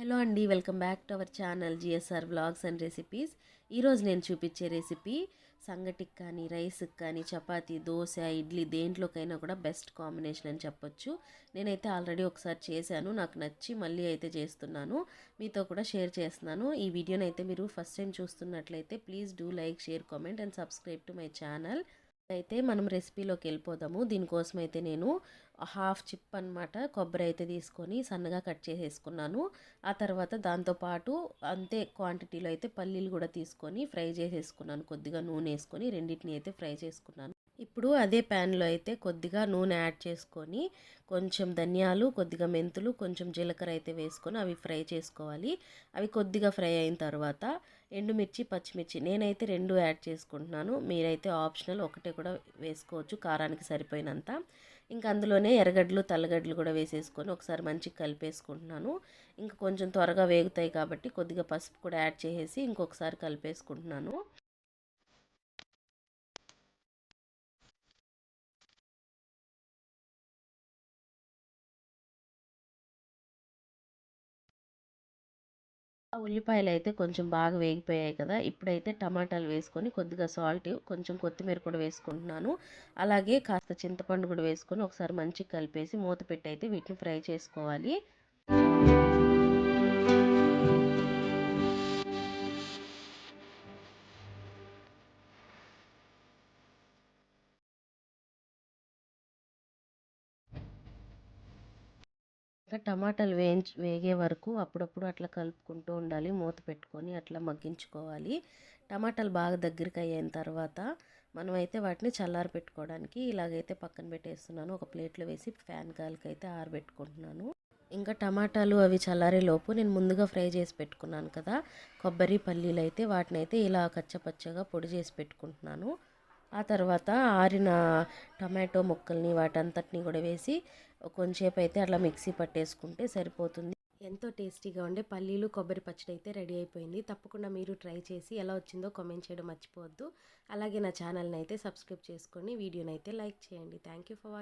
Hello అండి welcome back to our channel GSR vlogs and recipes. ఈరోజు నేను చూపించే రెసిపీ సంగటికి కానీ రైస్కి కానీ చపాతి దోశ ఇడ్లీ దేంట్లోకైనా కూడా బెస్ట్ కాంబినేషన్ అని చెప్పొచ్చు. నేనైతే ఆల్రెడీ ఒకసారి చేశాను నాకు నచ్చి మళ్ళీ అయితే చేస్తున్నాను. మీతో కూడా షేర్ చేస్తున్నాను. ఈ వీడియోనైతే మీరు ఫస్ట్ టైం చూస్తున్నట్లయితే please do like share comment and subscribe to my channel. అయితే మనం రెసిపీలోకి వెళ్ళిపోదాము. దీనికోసం అయితే నేను హాఫ్ చిప్ అనమాట కొబ్బరి అయితే తీసుకొని సన్నగా కట్ చేసేసుకున్నాను. ఆ తర్వాత దాంతోపాటు అంతే క్వాంటిటీలో అయితే పల్లీలు కూడా తీసుకొని ఫ్రై చేసేసుకున్నాను. కొద్దిగా నూనె వేసుకొని రెండింటిని అయితే ఫ్రై చేసుకున్నాను. ఇప్పుడు అదే ప్యాన్లో అయితే కొద్దిగా నూనె యాడ్ చేసుకొని కొంచెం ధనియాలు కొద్దిగా మెంతులు కొంచెం జీలకర్ర అయితే వేసుకొని అవి ఫ్రై చేసుకోవాలి. అవి కొద్దిగా ఫ్రై అయిన తర్వాత ఎండుమిర్చి పచ్చిమిర్చి నేనైతే రెండు యాడ్ చేసుకుంటున్నాను. మీరైతే ఆప్షనల్ ఒకటే కూడా వేసుకోవచ్చు కారానికి సరిపోయినంత. ఇంకా అందులోనే ఎర్రగడ్డలు తల్లగడ్డలు కూడా వేసేసుకొని ఒకసారి మంచిగా కలిపేసుకుంటున్నాను. ఇంకా కొంచెం త్వరగా వేగుతాయి కాబట్టి కొద్దిగా పసుపు కూడా యాడ్ చేసేసి ఇంకొకసారి కలిపేసుకుంటున్నాను. ఉల్లిపాయలు అయితే కొంచెం బాగా వేగిపోయాయి కదా ఇప్పుడైతే టమాటాలు వేసుకొని కొద్దిగా సాల్ట్ కొంచెం కొత్తిమీర కూడా వేసుకుంటున్నాను. అలాగే కాస్త చింతపండు కూడా వేసుకొని ఒకసారి మంచిగా కలిపేసి మూత పెట్టి అయితే వీటిని ఫ్రై చేసుకోవాలి. ఇంకా టమాటాలు వేయించి వేగే వరకు అప్పుడప్పుడు అట్లా కలుపుకుంటూ ఉండాలి. మూత పెట్టుకొని అట్లా మగ్గించుకోవాలి. టమాటాలు బాగా దగ్గరికి అయిన తర్వాత మనమైతే వాటిని చల్లారి పెట్టుకోవడానికి ఇలాగైతే పక్కన పెట్టేస్తున్నాను. ఒక ప్లేట్లో వేసి ఫ్యాన్ గాలికి అయితే ఆరబెట్టుకుంటున్నాను. ఇంకా టమాటాలు అవి చల్లారే లోపు నేను ముందుగా ఫ్రై చేసి పెట్టుకున్నాను కదా. కొబ్బరి పల్లీలు అయితే వాటిని అయితే ఇలా కచ్చపచ్చగా పొడి చేసి పెట్టుకుంటున్నాను. ఆ తర్వాత ఆరిన టమాటో ముక్కల్ని వాటంతటిని కూడా వేసి కొంచెంసేపు అయితే అట్లా మిక్సీ పట్టేసుకుంటే సరిపోతుంది. ఎంతో టేస్టీగా ఉండే పల్లీలు కొబ్బరి పచ్చడి అయితే రెడీ అయిపోయింది. తప్పకుండా మీరు ట్రై చేసి ఎలా వచ్చిందో కామెంట్ చేయడం మర్చిపోవద్దు. అలాగే నా ఛానల్ని అయితే సబ్స్క్రైబ్ చేసుకొని వీడియోని అయితే లైక్ చేయండి. Thank you for watching